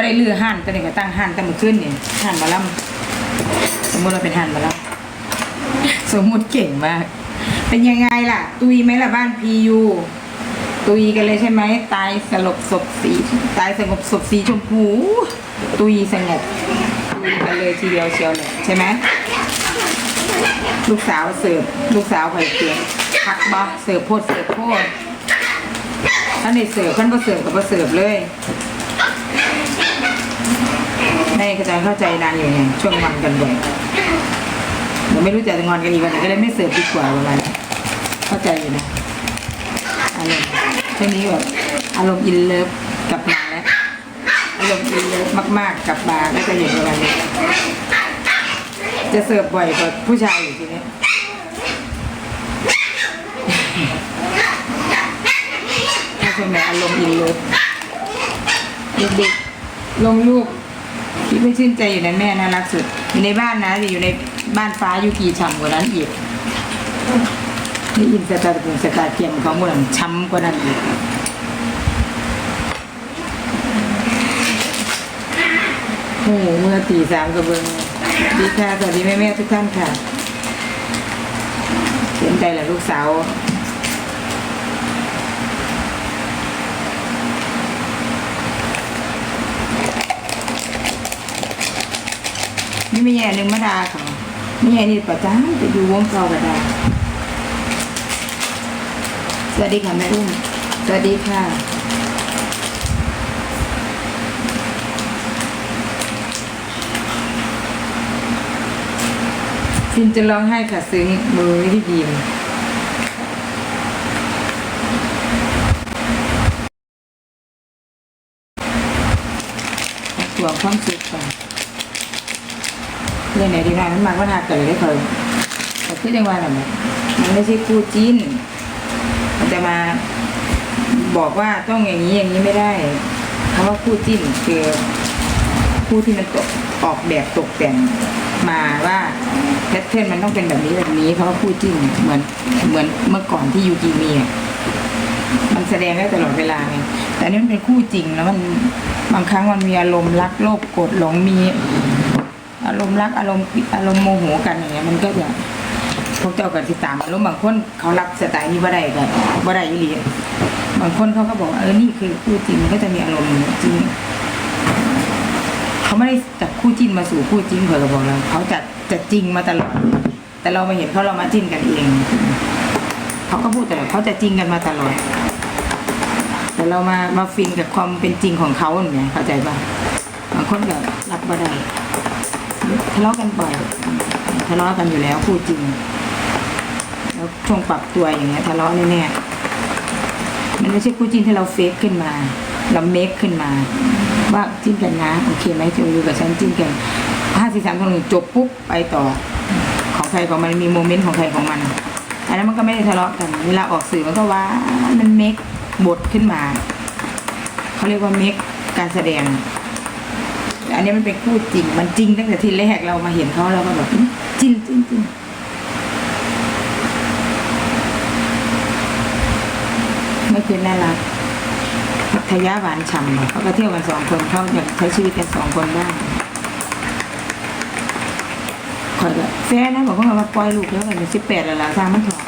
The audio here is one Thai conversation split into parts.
ไม่ได้ลือหั่นตัวนี้ก็ตั้งห่านตั้งมือขึ้นนี่หั่นบาลัมสมมติเราเป็นหั่นบาลัมสมมุติเก่งมาก เป็นยังไงล่ะ ตุยไหมล่ะบ้านพียูตุยกันเลยใช่ไหมตายสลบศพสีตายสงบศพสีชมพู ตุยสงบตุยกันเลยทีเดียวเชียวเลยใช่ไหมลูกสาวเสิร์ฟลูกสาวไข่เตียงพักบอเสิร์ฟโพดเสิร์ฟโพดท่านในเสิร์ฟท่านก็เสิร์ฟกับก็เสิร์ฟเลย แม่ก็จะเข้าใจนานอยู่ไงช่วงวันกันบ่อยเดี๋ยวไม่รู้จะงอนกันอีกวันไหนก็เลยไม่เสิร์ฟดีกว่าประมาเข้าใจอยู่นะอารมณ์ช่วงนี้แบบอารมณ์อินเลิฟกลับมาแล้วอารมณ์อินเลิฟมากๆกลับมาก็จะเห็นประมานี้จะเสิร์ฟบ่อยกว่าผู้ชายอยู่ทีนี้ถ้าคนไหนอารมณ์อินเลิฟเด็กๆลงรูป คิดไม่ชื่นใจอยู่ในแม่น่ารักสุดอยู่ในบ้านนะจะอยู่ในบ้านฟ้าอยู่กี่ช่ำกว่านั้นอีกนี่อินสตาร์ทสตาเกียมเขาหมดช้ำกว่านั้นอีกโอ้เมื่อตีสามกับเบิงดีค่ะสวัสดีแม่แม่ทุกท่านค่ะเสียใจแหละลูกสาว ไม่แย่หนึ่งมาดาค่ะไม่แย่นี่ประจ้าจะอยู่วงเก่ากระดาสวัสดีค่ะแม่อุ้มสวัสดีค่ะฟินจะร้องไห้ค่ะซึ้งมือที่ดีมตัวความสุขก่อน เรื่องไหนดีงานมันมากว่าทาเกิดได้เคยแต่คือจังหวะแบบนี้มันไม่ใช่คู่จิ้น มันจะมาบอกว่าต้องอย่างนี้อย่างนี้ไม่ได้คำว่าคู่จิ้นคือคู่ที่มันตกออกแบบตกแต่งมาว่าแพทเทิร์นมันต้องเป็นแบบนี้แบบนี้เพราะว่าคู่จิ้นเหมือนเหมือนเมื่อก่อนที่ยูกีมีอะมันแสดงได้ตลอดเวลาไงแต่นนี่มันเป็นคู่จริงแล้วมันบางครั้งมันมีอารมณ์รักโลภโกรธหลงมี อารมณ์รักอารมณ์อารมณ์โมโหกันอย่างเงี้ยมันก็จะพวกเจ้ากันติดตามอารมณ์บางคนเขารับสไตล์นี้บ่ได้กันบ่ได้อีหลีบางคนเขาก็บอกเออนี่คือคู่จริงมันก็จะมีอารมณ์จริงเขาไม่ได้จากคู่จิ้นมาสู่คู่จริงเผื่อเราบอกเราเขาจะจะจริงมาตลอด แต่เรามาเห็นเขาเรามาจิ้นกันเองเขาก็พูดแต่ละเขาจะจริงกันมาตลอด แต่เรามามาฟินกับความเป็นจริงของเขาอย่างเงี้ยเข้าใจป่ะบางคนก็รับบ่ได้ะเลาะกันบ่อยทะเลาะกันอยู่แล้วคู่จริง แล้วช่วงปรับตัวอย่างเงี้ยทะเลาะแน่ๆมันไม่ใช่คู่จริงที่เราเฟกขึ้นมาเราเมคขึ้นมา ว่าจิ้นกันนะโอเคไหมจะอยู่กับฉันจิ้นกันห้าสี่สามสองหนึ่งจบปุ๊บไปต่อ ของใครของมันมีโมเมนต์ของใครของมันอันนั้นมันก็ไม่ได้ทะเลาะกันเวลาออกสื่อมันก็ว่ามันเมคบทขึ้นมาเขาเรียกว่าเมคการแสดง แต่อันนี้มันเป็นคู่จริง มันจริงตั้งแต่ทีแรกเรามาเห็นเขาเราก็แบบจริงจริงจริงไม่คือน่ารักพัทยาหวานฉ่ำเขาก็เที่ยวกันสองคนเขาอยากใช้ชีวิตกันสองคนได้คอยก็แฟนนะบอกว่ามาปล่อยลูกแล้วกันสิบแปดแล้วล่ะสร้างมันถอะ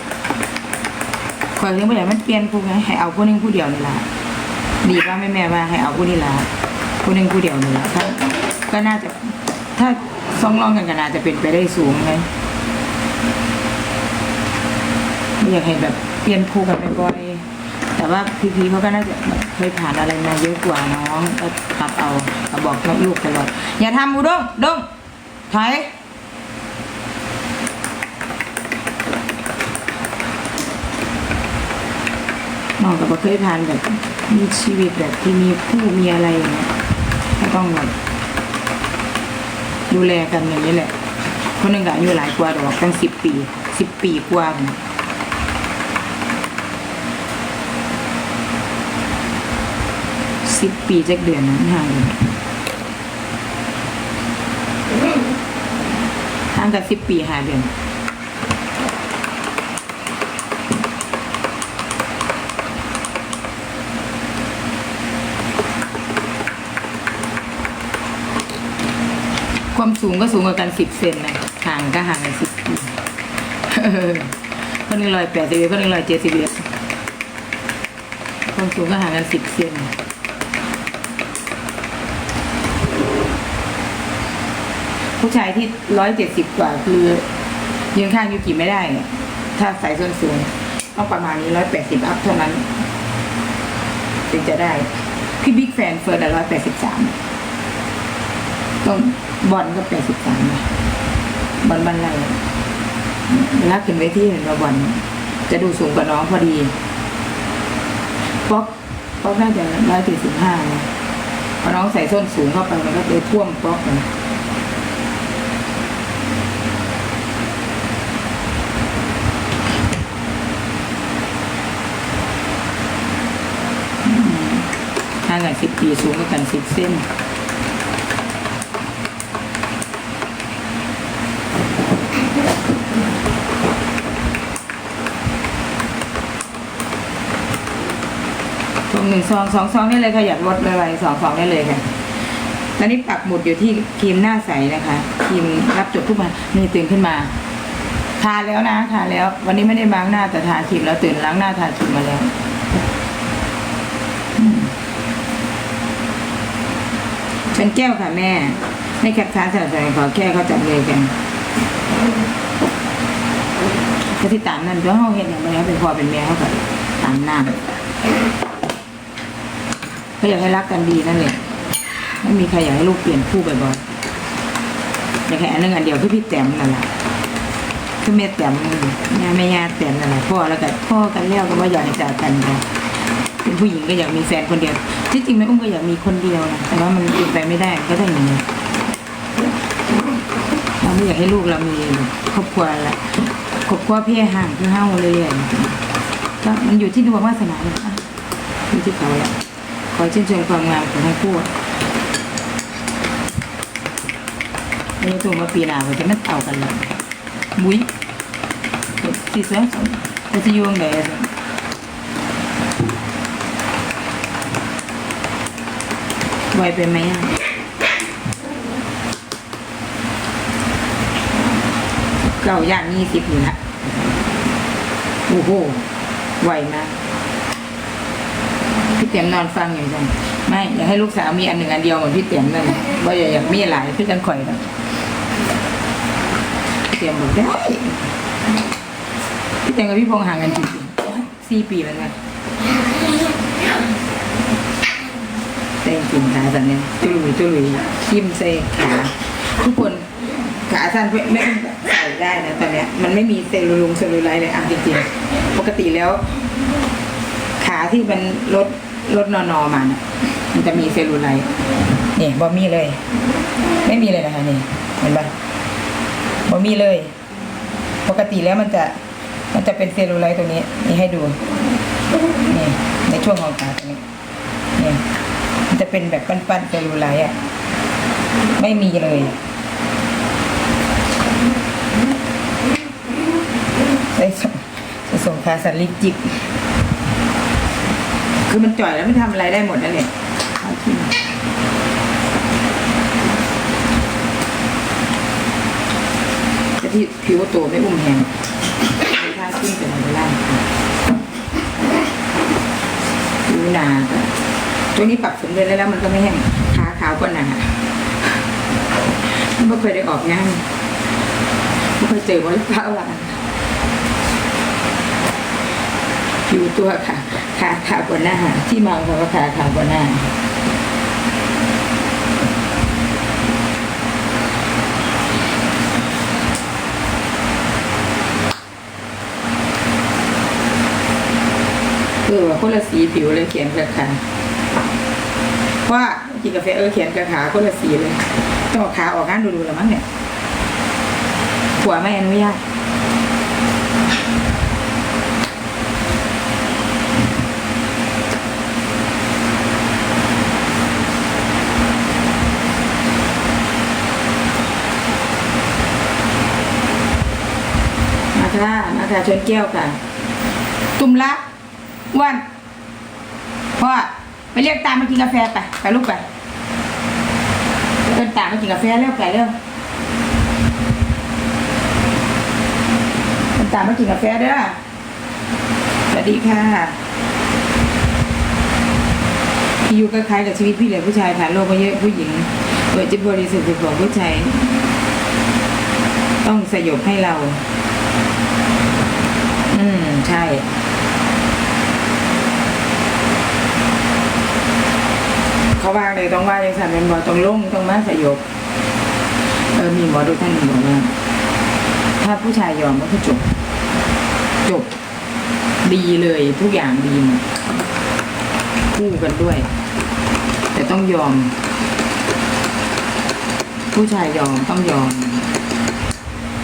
คอยเรื่องไปไหนมันเปลี่ยนผู้ไงให้เอาผู้นึงผู้เดียวนี่ล่ะดีป่ะแม่แม่ว่าให้เอาผู้นี้ล่ะ ผู้หนึ่งผู้เดียวนี่แหละถ้าก็น่าจะถ้าซองร้องกันก็น่าจะเป็นไปได้สูงเลยไม่อยากให้แบบเปลี่ยนคู่กันบ่อยๆแต่ว่าพี่ๆเขาก็น่าจะเคยผ่านอะไรมาเยอะกว่าน้องก็ตัดเอาก็บอกลูกตลอดอย่าทำอุด้งดงถอยน้องก็บ่เคยผ่านแบบมีชีวิตแบบที่มีคู่มีอะไรอย่างเงี้ย ต้องดูแลกันอย่างนี้แหละคนหนึ่งก็อายุหลายกว่าดอกตั้งสิบปีสิบปีกว่าสิบปีจักเดือนนะห่างห่างกันสิบปีห้าเดือน ความสูงก็สูงกว่ากันสิบเซนนะห่างก็ห่างกันสิบเออคนหนึ่งร้อยแปดสิบเอ็ดคนหนึ่งร้อยเจ็ดสิบเอ็ดความสูงก็ห่างกันสิบเซนผู้ชายที่ร้อยเจ็ดสิบกว่าคือยืนข้างยูกิไม่ได้ถ้าใส่ส้นสูงต้องประมาณนี้ร้อยแปดสิบอัพเท่านั้นถึงจะได้พี่บิ๊กแฟนเฟิร์นร้อยแปดสิบสามต้อง บอลก็แปดสิบสามบอลบันไลเวลาขึ้นเวทีเห็นว่าบอลจะดูสูงกว่าน้องพอดีป๊อกป๊อกน่าจะร้อยเจ็ดสิบห้าพอน้องใส่ส้นสูงเข้าไปมันก็เลยท่วมป๊อกเลยห่างกันสิบปีสูงกันสิบเส้น หนึ่งซองสองซองได้เลยค่ะอยากลดอะไรสองซองได้เลยค่ะตอนนี้ปักหมุดอยู่ที่ครีมหน้าใสนะคะครีมรับจบทุกวันนี่ตื่นขึ้นมาทาแล้วนะทาแล้ว วันนี้ไม่ได้ล้างหน้าแต่ทาครีมแล้วตื่นล้างหน้าทาครีมมาแล้วเป็นแก้วค่ะแม่ในแคปทานสลับใส่ขอแก้วเขาจับเลยกันก็ที่ตามนั่นก็ห้องเห็นอย่างไรเป็นพอเป็นแม่เขาก็ตามหน้า ก็อยากให้รักกันดีนั่นแหละไม่มีใครอยากให้ลูกเปลี่ยนคู่บ่อยๆอยากให้อันนึงอันเดียวคือพี่แต้มนั่นแหละคือแม่แต้มแม่แม่ยาแต้มนั่นแหละพ่อแล้วก็พ่อกันแล้วก็ว่าอยากให้จากกันค่ะเป็นผู้หญิงก็อยากมีแฟนคนเดียว ที่จริงแม่อุ้มก็อยากมีคนเดียวนะแต่ว่ามันเป็นไปไม่ได้ก็ได้อย่างนี้เราไม่อยากให้ลูกเรามีครอบครัวละครอบครัวพี่ห่างคือเฮ้าเรื่อยก็มันอยู่ที่ดวงวาสนาเลยอะอยู่ที่เขาแหละ ขอชื่นชมความงามของทั้งคู่อันนี้ถูกมาปีหนาเราจะไม่เต่ากันเลยมุ้ยสีสวยเราจะยวงไหนไวไปไหมอะเก่าอย่างยี่สิบอยู่นะโอ้โหไวมาก พี่เตียมนอนฟังอยู่จังไม่อยากให้ลูกสาวมีอันหนึ่งอันเดียวเหมือนพี่เตียมนั่นว่าอย่อยากมีหลายพี่จันข่อยนะเตียมบอกได้พี่เตียมกับพี่พงห่างกันกี่ปีสี่ปีแล้วนะเต้นกินขาสันเนี่ยจุลุยจุลุยทิมเซขาทุกคนขาสั้นไม่ไม่ใส่ได้นะตอนเนี้ยมันไม่มีเซลลูลงเซลลูไลท์เลยอะจริงๆปกติแล้ว ขาที่มันลด ลดนอนอมาเนะมันจะมีเซลลูไลท์นี่บอมีเลย ไม่มีเลยนะคะนี่เห็นปะบอมีเลย ปกติแล้วมันจะมันจะเป็นเซลลูไลท์ตรงนี้ นี่ให้ดูนี่ในช่วงของขาตรงนี้นี่มันจะเป็นแบบปั้นๆเซลลูไลท์อะไม่มีเลยใส่ส่งใส่ส่งคาสลิปจิก คือมันจ่อยแล้วไม่ทำอะไรได้หมดนั่นแหละเอาที่มาแต่ที่ผิวตัวไม่อุ้มแหงไม่ท่าขึ้นแต่ไหนไม่ได้ผิวหนาตัวนี้ปรับสมดุลแล้วมันก็ไม่แห้งขาขาวกว่าหนาไม่เคยได้ออกงานไม่เคยเจอวันเท้าหลานผิวตัวค่ะ ขาขาวกว่าหน้าที่มาของเขาขาขาวกว่าหน้าเออคนละสีผิวเลยเขียนกับขาว่ากินกาแฟเออเขียนกับขาคนละสีเลยต้องเอาขาออกงานดูๆแล้วมั้งเนี่ยหัวไม่อนุญาต มา ค่ะมาชนแก้วค่ะ ตุ่มละอ้วันพ่อไปเรียกตามมากินกาแฟไปไปลูกไปเอนตามมากินกาแฟเร็วไก่เร็วเพิ่นตามมากินกาแฟเด้อสวัสดีค่ะพี่ยูก็คล้ายกับชีวิตพี่เลยผู้ชายผ่านโลกมาเยอะผู้หญิงเปิดจิตบริสุทธิ์ของผู้ชายต้องสยบให้เรา ใช่ เขาว่าเลยต้องว่าอย่างสันเป็นบอต้องลงต้องมาสยบเออมีหมอดูท่านหนึ่งบอกว่าถ้าผู้ชายยอมก็คือจบ จบ ดีเลยทุกอย่างดีหมดคู่กันด้วย แต่ต้องยอม ผู้ชายยอมต้องยอม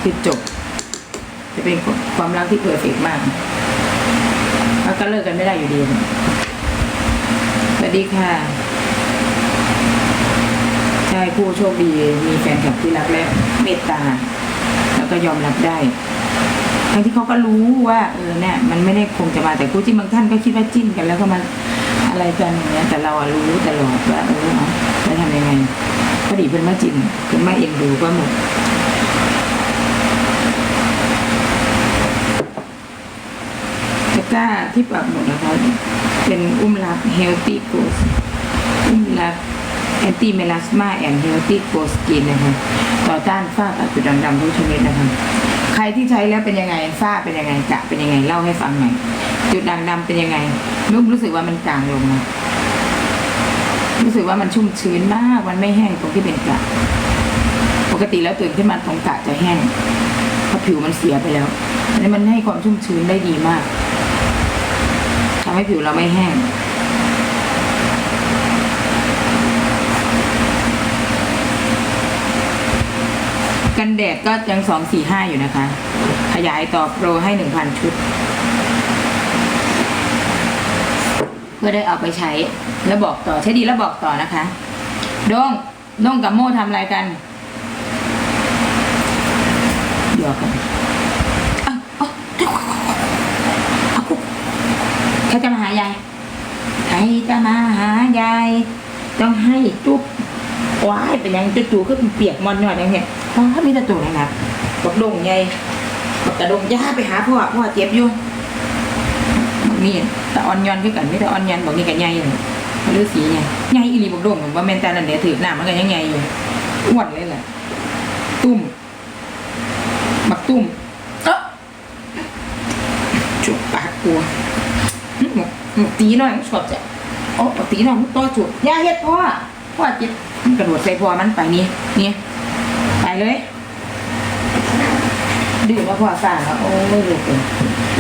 คือจบ จะเป็นความรักที่เพอร์เฟกมากแล้วก็เลิกกันไม่ได้อยู่ดีสวัสดีค่ะใช่ผู้โชคดีมีแฟนคลับที่รักและเมตตา แล้วก็ยอมรับได้ทั้งที่เขาก็รู้ว่าเออเนี่ยมันไม่ได้คงจะมาแต่คู่จิ้นบางท่านก็คิดว่าจิ้นกัน แล้วก็มาอะไรกันอย่างเงี้ย แต่เราอะรู้ตลอดว่าเออเอาจะทำยังไงพอดีเป็นมาจิ้นเป็นมาเอ็นดูก็หมด ตะ กร้าที่ปักหมดนะคะเป็นอุ้มรัก healthy growth อุ้มรัก anti melasma and healthy growth skin นะคะต่อต้านฝ้ากระจุดดำๆทุกชนิดนะคะใครที่ใช้แล้วเป็นยังไงฝ้าเป็นยังไงกะเป็นยังไงเล่าให้ฟังหน่อยจุดด่างดำเป็นยังไงนุ่มรู้สึกว่ามันจางลงนะรู้สึกว่ามันชุ่มชื้นมากมันไม่แห้งตรงที่เป็นกะปกติแล้วตื่นขึ้นมาตรงกะจะแห้งเพราะผิวมันเสียไปแล้วอันนี้มันให้ความชุ่มชื้นได้ดีมาก ให้ผิวเราไม่แห้ง กันแดดก็ยังสองสี่ห้าอยู่นะคะ ขยายต่อโปรให้หนึ่งพันชุด เพื่อได้เอาไปใช้แล้วบอกต่อใช้ดีแล้วบอกต่อนะคะโด้งดงกับโม่ทำอะไรกันหยอกกันเอาเอาเอาคุกใครจะมาหายายใครจะมาหายาย ต้องให้จุ๊บว้ายเป็นยังจู่ๆก็เปียกมอนหน่อยยังไงว้ามีแต่ตัวนะครับบอกดงไงบอกกระดงย่าไปหาพ่อพ่อเจ็บอยู่มีแต่ออนยอนคือกันไม่แต่ออนยอนบอกนี่กันใหญ่เลยหรือสีไงใหญ่อีหลีบอกดงผมว่าแมนตานันเดียถือหน้ามันก็ยังใหญ่อยู่อ้วนเลยแหละตุ้มบักตุ้มเอ๊ะจุกปากกลัวหมกหมกตีหน่อยชอบจะ โอ้ปกติน้องตัวจุดอย่าเฮ็ดพ่อพ่อเจ็บมันกระโดดใส่พ่อมันไปนี่นี่ไปเลยดื้อว่าพ่อสร้างแล้วโอ้ยลูกเอ้ย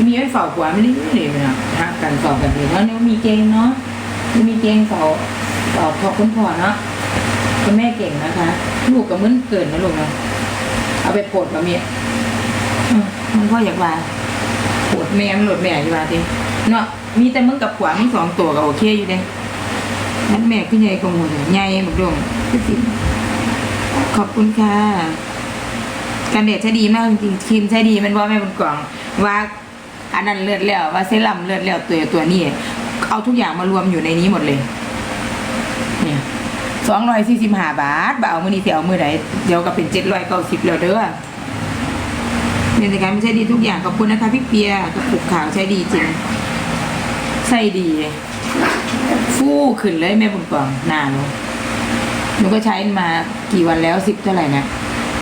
มีไว้เฝ้าผัวไม่ได้เลยไปนะหักกันสอบกันดีเพราะนี่มีเกงเนาะมีเกงเฝ้าเฝ้าพ่อคุณพ่อเนาะคุณแม่เก่งนะคะ ลูกกับมึนเกินนะลูกนะเอาไปโปรดกับเมียอืมมันพ่ออยากว่าโปรดแม่มันโหลดแม่อยู่ว่าที เนาะมีแต่มึงกับผัวมึงสองตัวก็โอเคอยู่เด้นั่นแม่ก็ใหญ่กว่าหมูใหญ่หมดดงพี่สิขอบคุณค่ะกันเดชใช้ดีมากจริงครีมใช้ดีมันว่าแม่บนกล่องว่าอันนั้นเลือดแล้วว่าเซรั่มเลือดแล้วตัวตัวนี้เอาทุกอย่างมารวมอยู่ในนี้หมดเลย เนี่ยสองร้อยสี่สิบห้าบาทบ่เอามือนี้เสียเอามือไหนเดี๋ยวก็เป็นเจ็ดร้อยเก้าสิบแล้วเด้อเนี่ยในการไม่ใช่ดีทุกอย่างขอบคุณนะคะพี่เปียกระปุกขาวใช้ดีจริง ใส่ดี ฟู่ขึ้นเลยแม่บุญปองหนาหนูหนูก็ใช้มากี่วันแล้วสิบเท่าไหร่นะ